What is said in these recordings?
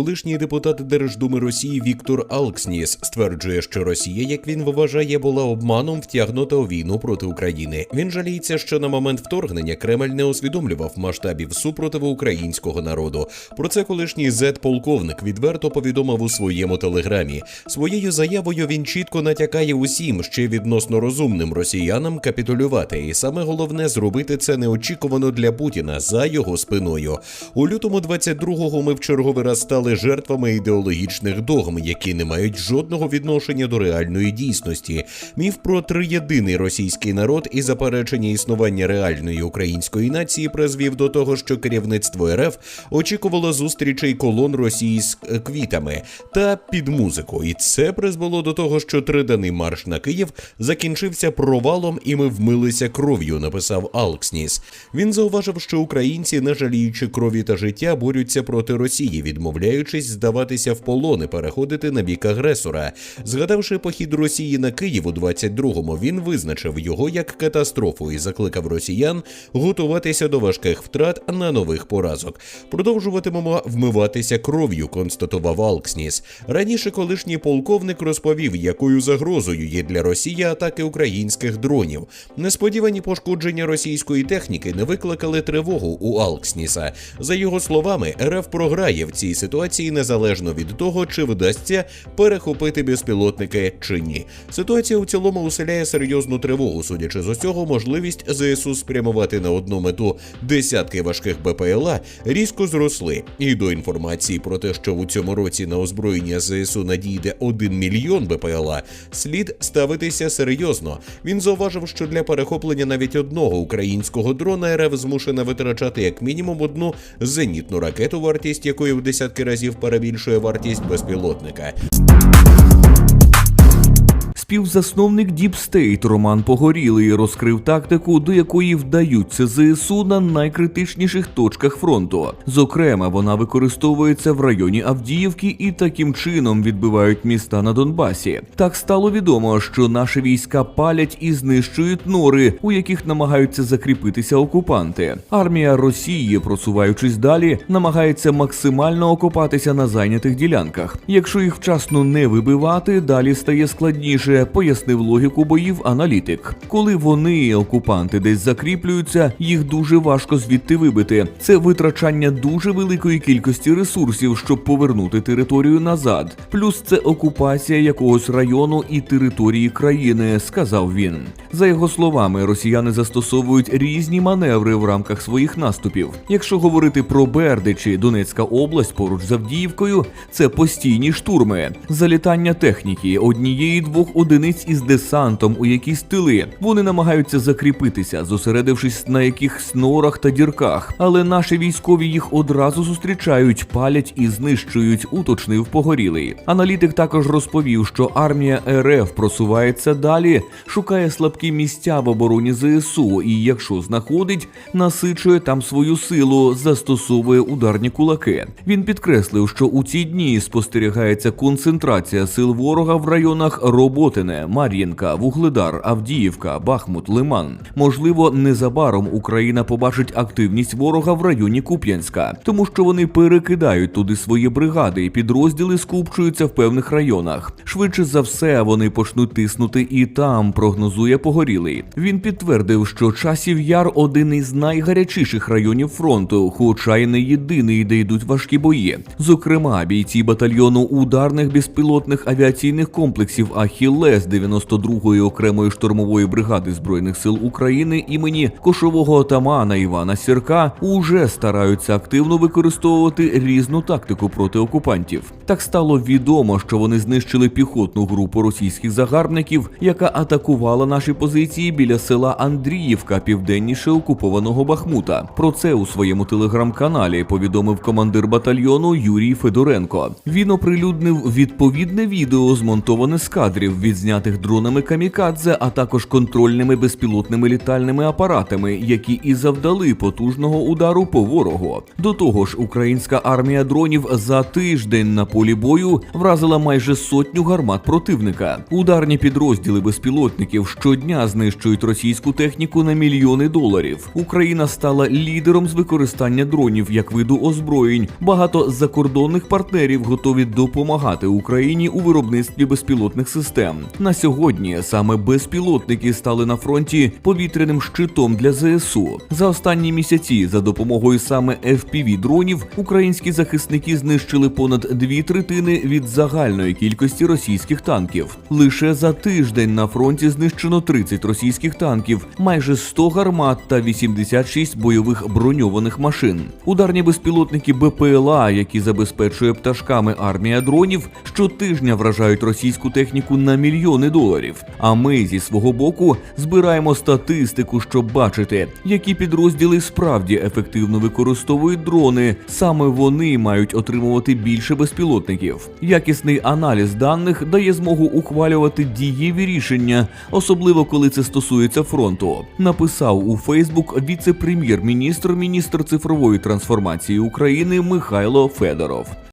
колишній депутат Держдуми Росії Віктор Алксніс стверджує, що Росія, як він вважає, була обманом втягнута у війну проти України. Він жаліється, що на момент вторгнення Кремль не усвідомлював масштабів супротиву українського народу. Про це колишній зет-полковник відверто повідомив у своєму телеграмі. Своєю заявою він чітко натякає усім ще відносно розумним росіянам капітулювати, і саме головне зробити це неочікувано для Путіна за його спиною. У лютому 22-го ми в черговий раз стали жертвами ідеологічних догм, які не мають жодного відношення до реальної дійсності. Міф про триєдиний російський народ і заперечення існування реальної української нації призвів до того, що керівництво РФ очікувало зустрічей колон Росії з е, квітами та під музику. І це призвело до того, що триданий марш на Київ закінчився провалом, і ми вмилися кров'ю. Написав Алксніс. Він зауважив, що українці, не жаліючи крові та життя, борються проти Росії, відмовляючись здаватися в полон і переходити на бік агресора. Згадавши похід Росії на Київ у 22-му, він визначив його як катастрофу і закликав росіян готуватися до важких втрат на нових поразок. Продовжуватимемо вмиватися кров'ю, констатував Алксніс. Раніше колишній полковник розповів, якою загрозою є для Росії атаки українських дронів. Несподівані пошкодження російської техніки не викликали тривогу у Алксніса. За його словами, РФ програє в цій ситуації незалежно від того, чи вдасться перехопити безпілотники чи ні. Ситуація у цілому уселяє серйозну тривогу. Судячи з усього, можливість ЗСУ спрямувати на одну мету десятки важких БПЛА різко зросли. І до інформації про те, що у цьому році на озброєння ЗСУ надійде 1 мільйон БПЛА, слід ставитися серйозно. Він зауважив, що для перехоплення навіть одного українського дрона РФ змушена витрачати як мінімум одну зенітну ракету, вартість якої в десятки разів перебільшує вартість безпілотника. Співзасновник State Роман Погорілий розкрив тактику, до якої вдаються ЗСУ на найкритичніших точках фронту. Зокрема, вона використовується в районі Авдіївки і таким чином відбивають міста на Донбасі. Так стало відомо, що наші війська палять і знищують нори, у яких намагаються закріпитися окупанти. Армія Росії, просуваючись далі, намагається максимально окопатися на зайнятих ділянках. Якщо їх вчасно не вибивати, далі стає складніше, пояснив логіку боїв аналітик. Коли вони, окупанти, десь закріплюються, їх дуже важко звідти вибити. Це витрачання дуже великої кількості ресурсів, щоб повернути територію назад. Плюс це окупація якогось району і території країни, сказав він. За його словами, росіяни застосовують різні маневри в рамках своїх наступів. Якщо говорити про Бердичі, Донецька область поруч з Авдіївкою, це постійні штурми, залітання техніки однієї двох одиниць із десантом у якісь тили. Вони намагаються закріпитися, зосередившись на якихось норах та дірках. Але наші військові їх одразу зустрічають, палять і знищують, уточнив погорілий. Аналітик також розповів, що армія РФ просувається далі, шукає слабкі місця в обороні ЗСУ, і якщо знаходить, насичує там свою силу, застосовує ударні кулаки. Він підкреслив, що у ці дні спостерігається концентрація сил ворога в районах Роботине, Мар'їнка, Вугледар, Авдіївка, Бахмут, Лиман. Можливо, незабаром Україна побачить активність ворога в районі Куп'янська, тому що вони перекидають туди свої бригади, і підрозділи скупчуються в певних районах. Швидше за все, вони почнуть тиснути і там, прогнозує погорілий. Він підтвердив, що часів яр один із найгарячіших районів фронту, хоча й не єдиний, де йдуть важкі бої. Зокрема, бійці батальйону ударних безпілотних авіаційних комплексів Ахілес 92-ї окремої штурмової бригади збройних сил України імені кошового отамана Івана Сірка уже стараються активно використовувати різну тактику проти окупантів. Так стало відомо, що вони знищили піхотну групу російських загарбників, яка атакувала наші позиції біля села Андріївка, південніше окупованого Бахмута. Про це у своєму телеграм-каналі повідомив командир батальйону Юрій Федоренко. Він оприлюднив відповідне відео, змонтоване з кадрів відзнятих дронами камікадзе, а також контрольними безпілотними літальними апаратами, які і завдали потужного удару по ворогу. До того ж, українська армія дронів за тиждень на полі бою вразила майже сотню гармат противника. Ударні підрозділи безпілотників щодня знищують російську техніку на мільйони доларів. Україна стала лідером з використання дронів як виду озброєнь. Багато закордонних партнерів готові допомагати Україні у виробництві безпілотних систем. На сьогодні саме безпілотники стали на фронті повітряним щитом для ЗСУ. За останні місяці за допомогою саме fpv дронів українські захисники знищили понад дві третини від загальної кількості російських танків. Лише за тиждень на фронті знищено 30 російських танків, майже 100 гармат та 86 бойових броньованих машин. Ударні безпілотники БПЛА, які забезпечує пташками армія дронів, щотижня вражають російську техніку на мільйони доларів. А ми зі свого боку збираємо статистику, щоб бачити, які підрозділи справді ефективно використовують дрони. Саме вони мають отримувати більше безпілотників. Якісний аналіз даних дає змогу ухвалювати дієві рішення, особливо коли це стосується фронту. Написав у Фейсбук віце-прем'єр-міністр, міністр цифрової трансформації України Михайло Федоров.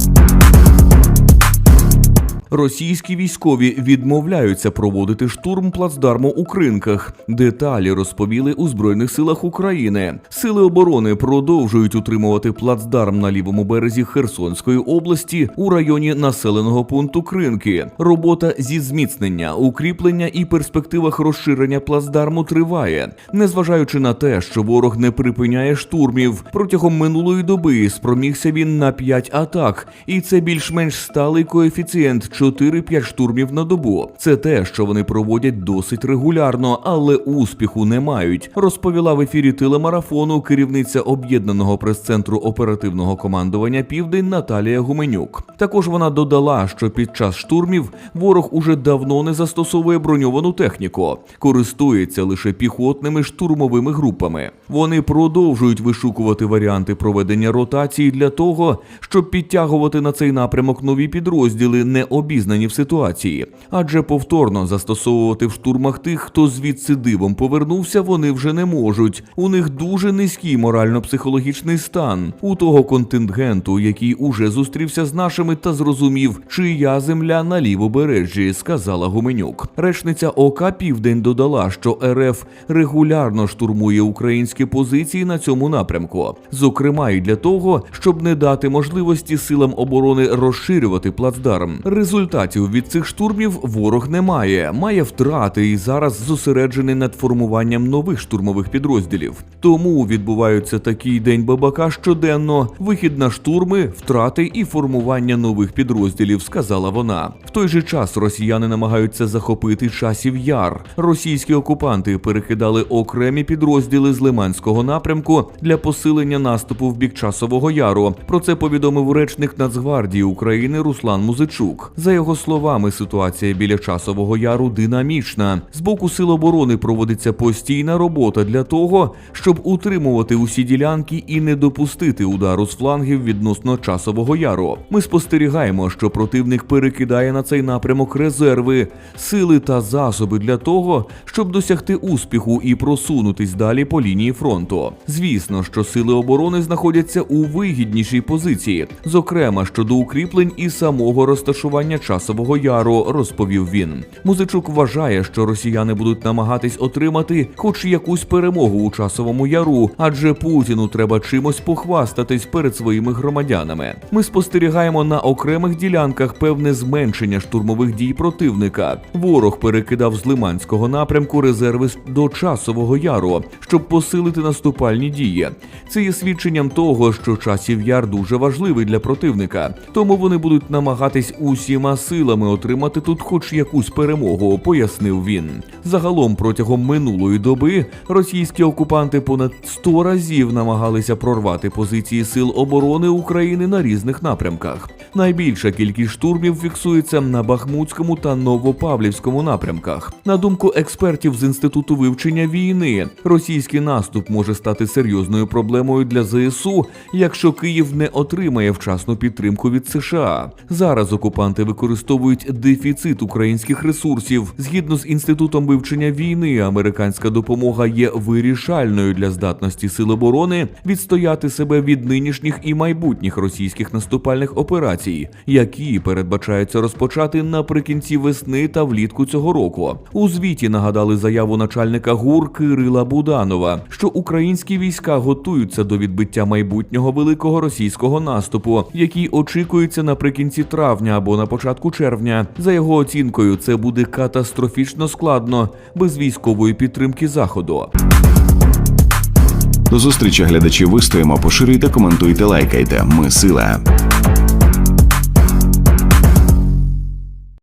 Російські військові відмовляються проводити штурм плацдарму у кринках. Деталі розповіли у збройних силах України. Сили оборони продовжують утримувати плацдарм на лівому березі Херсонської області у районі населеного пункту Кринки. Робота зі зміцнення, укріплення і перспективах розширення плацдарму триває, незважаючи на те, що ворог не припиняє штурмів. Протягом минулої доби спромігся він на 5 атак, і це більш-менш сталий коефіцієнт 4-5 штурмів на добу. Це те, що вони проводять досить регулярно, але успіху не мають. Розповіла в ефірі телемарафону керівниця об'єднаного прес-центру оперативного командування Південь Наталія Гуменюк. Також вона додала, що під час штурмів ворог уже давно не застосовує броньовану техніку, користується лише піхотними штурмовими групами. Вони продовжують вишукувати варіанти проведення ротації для того, щоб підтягувати на цей напрямок нові підрозділи, не обізнані в ситуації, адже повторно застосовувати в штурмах тих, хто звідси дивом повернувся, вони вже не можуть. У них дуже низький морально-психологічний стан у того контингенту, який уже зустрівся з нашими та зрозумів, чия земля на лівобережжі, сказала Гуменюк. Речниця ОК Південь додала, що РФ регулярно штурмує українські позиції на цьому напрямку, зокрема і для того, щоб не дати можливості силам оборони розширювати плацдарм. Результатів від цих штурмів ворог не має, має втрати і зараз зосереджений над формуванням нових штурмових підрозділів. Тому відбуваються такий день бабака щоденно, вихід на штурми, втрати і формування нових підрозділів, сказала вона. В той же час росіяни намагаються захопити часів яр. Російські окупанти перекидали окремі підрозділи з Лиманського напрямку для посилення наступу в бік часового яру. Про це повідомив речник Нацгвардії України Руслан Музичук. За його словами, ситуація біля часового яру динамічна. З боку сил оборони проводиться постійна робота для того, щоб утримувати усі ділянки і не допустити удару з флангів відносно часового яру. Ми спостерігаємо, що противник перекидає на цей напрямок резерви, сили та засоби для того, щоб досягти успіху і просунутись далі по лінії фронту. Звісно, що сили оборони знаходяться у вигіднішій позиції, зокрема щодо укріплень і самого розташування часового яру, розповів він. Музичук вважає, що росіяни будуть намагатись отримати хоч якусь перемогу у часовому яру, адже Путіну треба чимось похвастатись перед своїми громадянами. Ми спостерігаємо на окремих ділянках певне зменшення штурмових дій противника. Ворог перекидав з Лиманського напрямку резерви до часового яру, щоб посилити наступальні дії. Це є свідченням того, що часів яр дуже важливий для противника, тому вони будуть намагатись усіма силами отримати тут хоч якусь перемогу, пояснив він. Загалом протягом минулої доби російські окупанти понад 100 разів намагалися прорвати позиції сил оборони України на різних напрямках. Найбільша кількість штурмів фіксується на Бахмутському та Новопавлівському напрямках. На думку експертів з інституту вивчення війни, російський наступ може стати серйозною проблемою для ЗСУ, якщо Київ не отримає вчасну підтримку від США. Зараз окупанти використовують дефіцит українських ресурсів. Згідно з інститутом вивчення війни, американська допомога є вирішальною для здатності сил оборони відстояти себе від нинішніх і майбутніх російських наступальних операцій, які передбачаються розпочати наприкінці весни та влітку цього року. У звіті нагадали заяву начальника ГУР Кирила Буданова, що українські війська готуються до відбиття майбутнього великого російського наступу, який очікується наприкінці травня або на початку червня. За його оцінкою, це буде катастрофічно складно без військової підтримки заходу. До зустрічі глядачі вистоїмо, поширюйте, коментуйте, лайкайте. Ми сила.